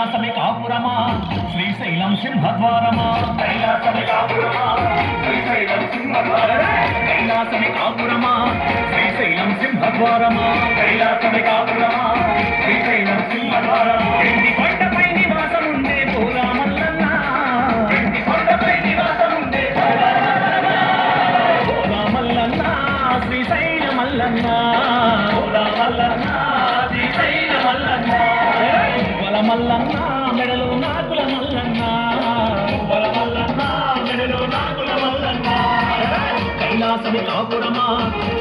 కైలాసమే కాపురమా శ్రీశైలం సింహద్వారమా? కైలాసమే కాపురమా శ్రీశైలం సింహద్వారమా? కైలాసమే కాపురమా శ్రీశైలం సింహద్వారమా? కైలాసమే కాపురమా శ్రీశైలం సింహద్వారమా ఎన్ని కొండపై నివాసం ఉండే పూలమల్లన్న మల్లన్న మెడలో నాకుల మల్లన్న పువ్వుల మల్లన్న మెడలో నాకుల మల్లన్న. కైలాసమే కాపురమా?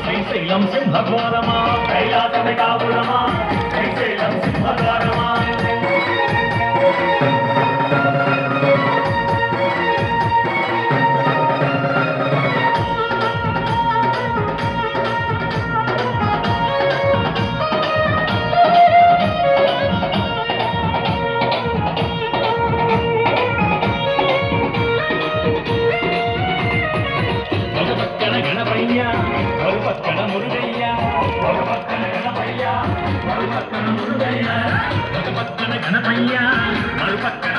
శ్రీశైలం సింహద్వారమా? కైలాసమే కాపురమా? శ్రీశైలం సింహద్వారమా? మరుపక్కన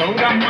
గౌరమ్మ.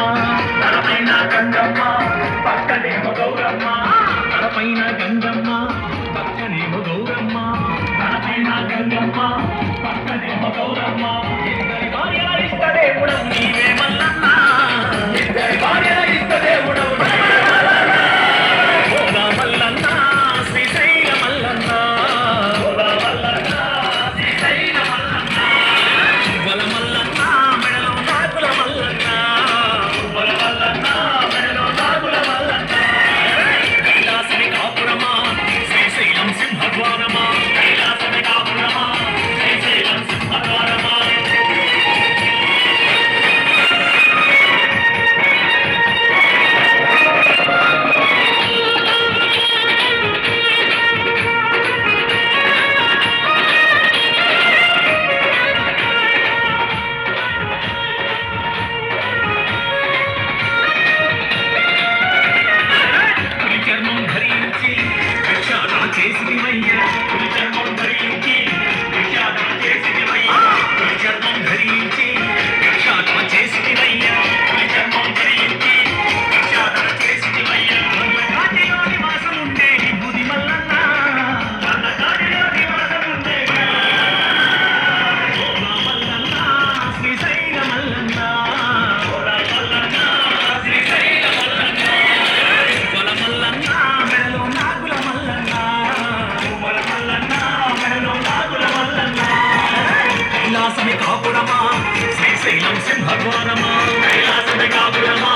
శైలం సింహద్వారమా కైలాసమే కాపురమా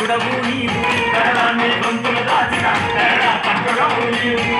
పట్టుడవు నీవు గడరాన్ని గొంతులు దాచిన పట్టుడవు నీవు.